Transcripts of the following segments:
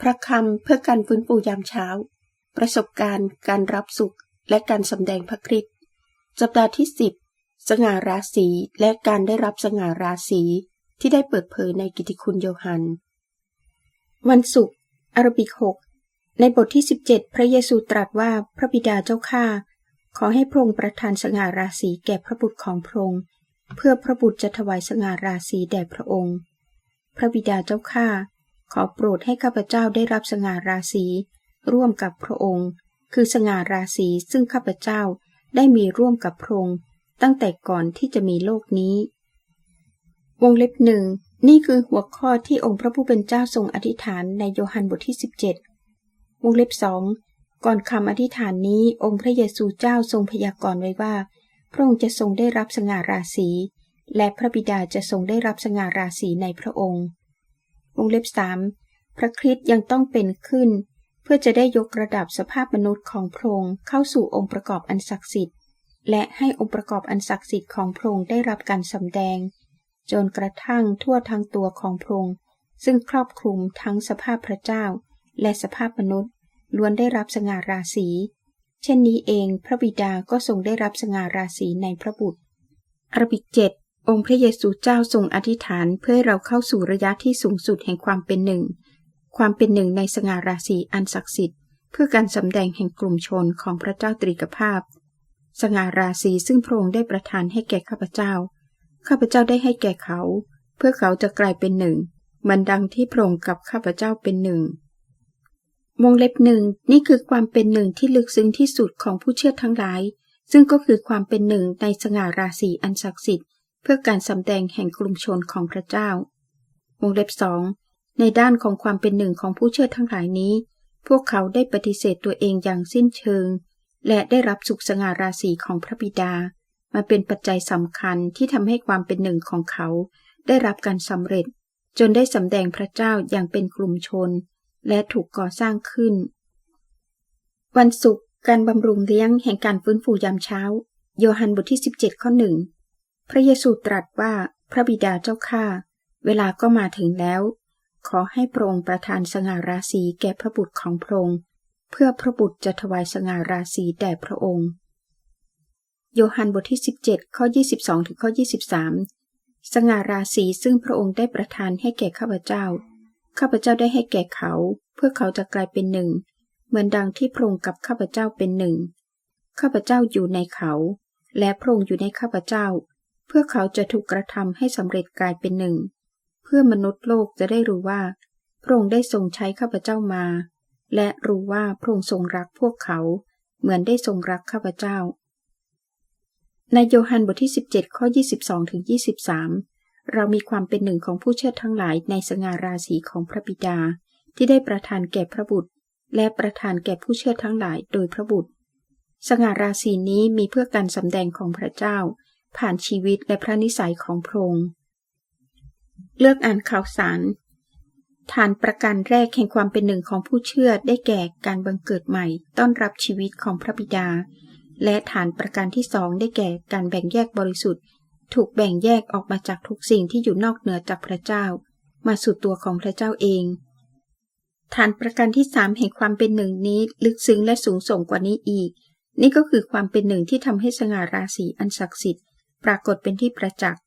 พระคำเพื่อการฟื้นฟูยามเช้า ประสบการณ์ การรับสุข และการสำแดงพระคริสต์สัปดาห์ที่ 10 สง่าราศีและการได้รับสง่าราศีที่ได้เปิดเผยในกิติคุณโยฮัน วันศุกร์อารบิก6ในบทที่ 17 พระเยซูตรัสว่าพระบิดาเจ้าข้าขอให้พระองค์ประทานสง่าราศีแก่พระบุตรของพระองค์เพื่อพระบุตรจะถวายสง่าราศีแด่พระองค์ พระบิดาเจ้าข้า ขอโปรดให้ข้าพเจ้าได้รับสง่าราศีร่วมกับพระองค์ คือสง่าราศีซึ่งข้าพเจ้าได้มีร่วมกับพระองค์ ตั้งแต่ก่อนที่จะมีโลกนี้ วงเล็บหนึ่งนี่คือหัวข้อที่องค์พระผู้เป็นเจ้าทรงอธิษฐานในโยฮันบทที่ 17 วงเล็บสองก่อนคำอธิษฐานนี้องค์พระเยซูเจ้าทรงพยากรณ์ไว้ว่า พระองค์จะทรงได้รับสง่าราศีและพระบิดาจะทรงได้รับสง่าราศีในพระองค์ วงเล็บสามพระคริสต์ยังต้องเป็นขึ้น เพื่อจะได้ยกระดับสภาพมนุษย์ของพระองค์เข้าสู่องค์ประกอบอันศักดิ์สิทธิ์ และให้องค์ประกอบอันศักดิ์สิทธิ์ของพระองค์ได้รับการสำแดง จนกระทั่งทั่วทั้งตัวของพระองค์ซึ่งครอบคลุมทั้งสภาพพระเจ้า และสภาพมนุษย์ ล้วนได้รับสง่าราศี เช่นนี้เองพระบิดาก็ทรงได้รับสง่าราศีในพระบุตรอรบิกเจ็ด องค์พระเยซูเจ้าทรงอธิษฐานเพื่อเราเข้าสู่ระยะที่สูงสุดแห่งความเป็นหนึ่ง ความเป็นหนึ่งในสง่าราศีอันศักดิ์สิทธิ์ เพื่อการสำแดงแห่งกลุ่มชนของพระเจ้าตรีกภาพ สง่าราศีซึ่งพระองค์ได้ประทานให้แก่ข้าพเจ้า ข้าพเจ้าได้ให้แก่เขา เพื่อเขาจะกลายเป็นหนึ่งเหมือนดังที่พระองค์กับข้าพเจ้าเป็นหนึ่งวงเล็บหนึ่งนี่คือความเป็นหนึ่งที่ลึกซึ้งที่สุดของผู้เชื่อทั้งหลาย ซึ่งก็คือความเป็นหนึ่งในสง่าราศีอันศักดิ์สิทธิ์ เพื่อการสำแดงแห่งกลุ่มชนของพระเจ้า วงเล็บสองในด้านของความเป็นหนึ่งของผู้เชื่อทั้งหลายนี้ พวกเขาได้ปฏิเสธตัวเองอย่างสิ้นเชิง และได้รับสุขสง่าราศีของพระบิดา มาเป็นปัจจัยสำคัญที่ทำให้ความเป็นหนึ่งของเขา ได้รับการสำเร็จ จนได้สำแดงพระเจ้าอย่างเป็นกลุ่มชน และถูกก่อสร้างขึ้น วันศุกร์การบำรุงเลี้ยงแห่งการฟื้นฟูยามเช้า โยฮันบทที่ 17 ข้อหนึ่ง พระเยซูตรัสว่าพระบิดาเจ้าข้าเวลาก็มาถึงแล้ว ขอให้พระองค์ประทานสง่าราศีแก่พระบุตรของพระองค์เพื่อพระบุตรจะถวายสง่าราศีแด่พระองค์ โยฮันบทที่ 17 ข้อ 22 ถึงข้อ 23 สง่าราศีซึ่งพระองค์ได้ประทานให้แก่ข้าพเจ้า ข้าพเจ้าได้ให้แก่เขา เพื่อเขาจะกลายเป็นหนึ่ง เหมือนดังที่พระองค์กับข้าพเจ้าเป็นหนึ่ง ข้าพเจ้าอยู่ในเขา และพระองค์อยู่ในข้าพเจ้า เพื่อเขาจะถูกกระทำให้สำเร็จกลายเป็นหนึ่ง เพื่อมนุษย์โลกจะได้รู้ว่า พระองค์ได้ทรงใช้ข้าพเจ้ามา และรู้ว่าพระองค์ทรงรักพวกเขา เหมือนได้ทรงรักข้าพเจ้า ในโยฮันบทที่ 17 ข้อ 22ถึง23 เรามีความเป็นหนึ่งของผู้เชื่อทั้งหลายในสง่าราศีของพระบิดา ที่ได้ประทานแก่พระบุตร และประทานแก่ผู้เชื่อทั้งหลายโดยพระบุตรสง่าราศีนี้มีเพื่อการสำแดงของพระเจ้า ผ่านชีวิตและพระนิสัยของพระองค์ เลือกอ่านข่าวสาร ฐานประการแรกแห่งความเป็นหนึ่งของผู้เชื่อได้แก่การบังเกิดใหม่ต้อนรับชีวิตของพระบิดา และฐานประการที่สองได้แก่การแบ่งแยกบริสุทธิ์ ถูกแบ่งแยกออกมาจากทุกสิ่งที่อยู่นอกเหนือจากพระเจ้า มาสู่ตัวของพระเจ้าเองฐานประการที่สามแห่งความเป็นหนึ่งนี้ลึกซึ้งและสูงส่งกว่านี้อีก นี่ก็คือความเป็นหนึ่งที่ทำให้สง่าราศีอันศักดิ์สิทธิ์ ปรากฏเป็นที่ประจักษ์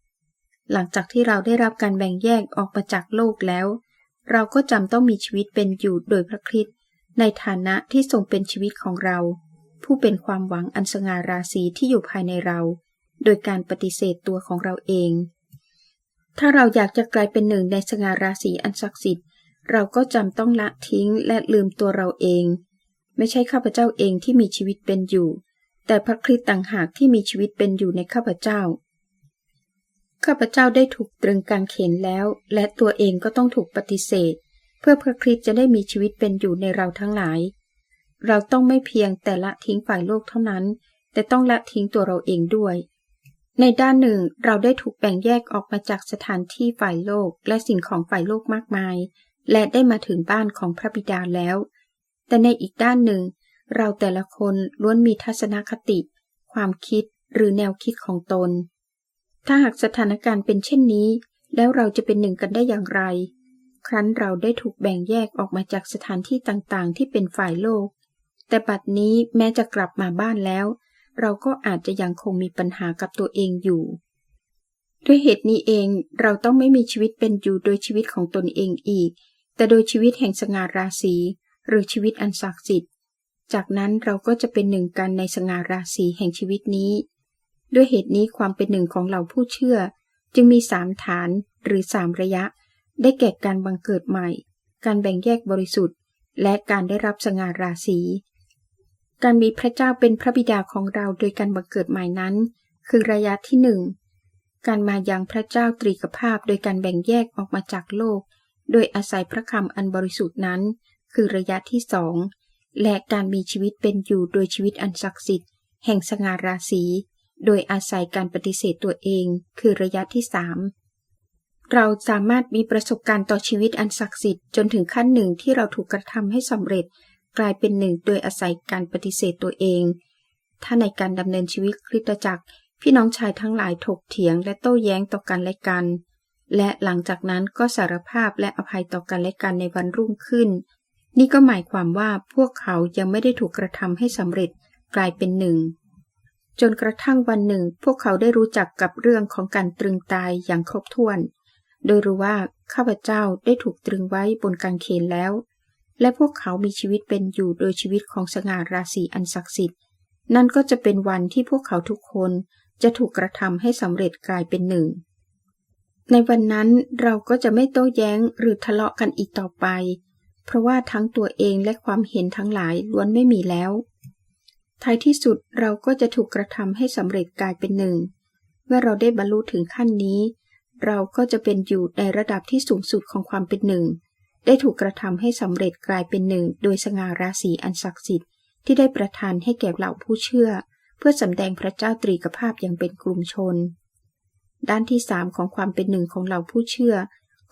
หลังจากที่เราได้รับการแบ่งแยกออกมาจากโลกแล้ว เราก็จำต้องมีชีวิตเป็นอยู่โดยพระคริสต์ในฐานะที่ทรงเป็นชีวิตของเรา ผู้เป็นความหวังอันสง่าราศีที่อยู่ภายในเรา โดยการปฏิเสธตัวของเราเอง ถ้าเราอยากจะกลายเป็นหนึ่งในสง่าราศีอันศักดิ์สิทธิ์ เราก็จำต้องละทิ้งและลืมตัวเราเอง ไม่ใช่ข้าพเจ้าเองที่มีชีวิตเป็นอยู่ แต่พระคริสต์ต่างหากที่มีชีวิตเป็นอยู่ในข้าพเจ้า ข้าพเจ้าได้ถูกตรึงกางเขนแล้ว และตัวเองก็ต้องถูกปฏิเสธ เพื่อพระคริสต์จะได้มีชีวิตเป็นอยู่ในเราทั้งหลาย เราต้องไม่เพียงแต่ละทิ้งฝ่ายโลกเท่านั้น แต่ต้องละทิ้งตัวเราเองด้วย ในด้านหนึ่งเราได้ถูกแบ่งแยกออกมาจากสถานที่ฝ่ายโลกและสิ่งของฝ่ายโลกมากมาย และได้มาถึงบ้านของพระบิดาแล้ว แต่ในอีกด้านหนึ่ง เราแต่ละคนล้วนมีทัศนคติ ความคิดหรือแนวคิดของตน ถ้าหากสถานการณ์เป็นเช่นนี้ แล้วเราจะเป็นหนึ่งกันได้อย่างไร ครั้นเราได้ถูกแบ่งแยกออกมาจากสถานที่ต่างๆ ที่เป็นฝ่ายโลก แต่บัดนี้แม้จะกลับมาบ้านแล้ว เราก็อาจจะยังคงมีปัญหากับตัวเองอยู่ ด้วยเหตุนี้เองเราต้องไม่มีชีวิตเป็นอยู่โดยชีวิตของตนเองอีก แต่โดยชีวิตแห่งสง่าราศีหรือชีวิตอันศักดิ์สิทธิ์ จากนั้นเราก็จะเป็นหนึ่งกันในสง่าราศีแห่งชีวิตนี้ ด้วยเหตุนี้ความเป็นหนึ่งของเราผู้เชื่อ จึงมีสามฐานหรือสามระยะ ได้แก่การบังเกิดใหม่ การแบ่งแยกบริสุทธิ์ และการได้รับสง่าราศีการมีพระเจ้าเป็นพระบิดาของเราโดยการบังเกิดใหม่นั้น คือระยะที่หนึ่งการมายังพระเจ้าตรีกภาพโดยการแบ่งแยกออกมาจากโลก โดยอาศัยพระคำอันบริสุทธิ์นั้น คือระยะที่สอง และการมีชีวิตเป็นอยู่โดยชีวิตอันศักดิ์สิทธิ์ แห่งสง่าราศี โดยอาศัยการปฏิเสธตัวเอง คือระยะที่สามเราสามารถมีประสบการณ์ต่อชีวิตอันศักดิ์สิทธิ์จนถึงขั้นหนึ่งที่เราถูกกระทำให้สำเร็จ กลายเป็นหนึ่งโดยอาศัยการปฏิเสธตัวเอง ถ้าในการดำเนินชีวิตคริสตจักร พี่น้องชายทั้งหลายถกเถียงและโต้แย้งต่อกันและกัน และหลังจากนั้นก็สารภาพและอภัยต่อกันและกันในวันรุ่งขึ้น นี่ก็หมายความว่าพวกเขายังไม่ได้ถูกกระทำให้สำเร็จกลายเป็นหนึ่ง จนกระทั่งวันหนึ่ง พวกเขาได้รู้จักกับเรื่องของการตรึงตายอย่างครบถ้วน โดยรู้ว่าข้าพเจ้าได้ถูกตรึงไว้บนกางเขนแล้ว และพวกเขามีชีวิตเป็นอยู่โดยชีวิตของสง่าราศีอันศักดิ์สิทธิ์ นั่นก็จะเป็นวันที่พวกเขาทุกคนจะถูกกระทำให้สำเร็จกลายเป็นหนึ่ง ในวันนั้นเราก็จะไม่โต้แย้งหรือทะเลาะกันอีกต่อไป เพราะว่าทั้งตัวเองและความเห็นทั้งหลายล้วนไม่มีแล้ว ท้ายที่สุดเราก็จะถูกกระทำให้สำเร็จกลายเป็นหนึ่ง เมื่อเราได้บรรลุถึงขั้นนี้ เราก็จะเป็นอยู่ในระดับที่สูงสุดของความเป็นหนึ่ง ได้ถูกกระทำให้สำเร็จกลายเป็นหนึ่ง โดยสง่าราศีอันศักดิ์สิทธิ์ที่ได้ประทานให้แก่เหล่าผู้เชื่อ เพื่อสำแดงพระเจ้าตรีกภาพอย่างเป็นกลุ่มชน ด้านที่สามของความเป็นหนึ่งของเหล่าผู้เชื่อ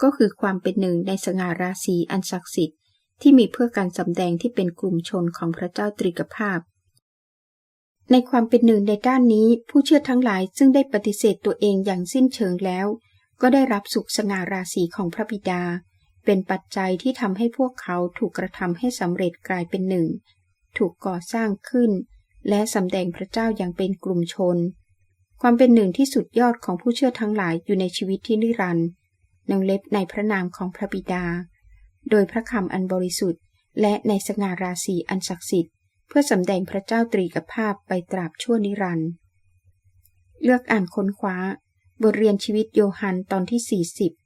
ก็คือความเป็นหนึ่งในสง่าราศีอันศักดิ์สิทธิ์ ที่มีเพื่อการสำแดงที่เป็นกลุ่มชนของพระเจ้าตรีกภาพ ในความเป็นหนึ่งในด้านนี้ ผู้เชื่อทั้งหลายซึ่งได้ปฏิเสธตัวเองอย่างสิ้นเชิงแล้ว ก็ได้รับสุขสง่าราศีของพระบิดา เป็นปัจจัยที่ทำให้พวกเขาถูกกระทำให้สำเร็จกลายเป็นหนึ่ง ถูกก่อสร้างขึ้น และสำแดงพระเจ้าอย่างเป็นกลุ่มชน ความเป็นหนึ่งที่สุดยอดของผู้เชื่อทั้งหลายอยู่ในชีวิตที่นิรันดร์นงเล็บในพระนามของพระบิดา โดยพระคำอันบริสุทธิ์ และในสง่าราศีอันศักดิ์สิทธิ์ เพื่อสำแดงพระเจ้าตรีกภาพไปตราบชั่วนิรันดร์เลือกอ่านค้นคว้า บทเรียนชีวิตโยฮันตอนที่ 40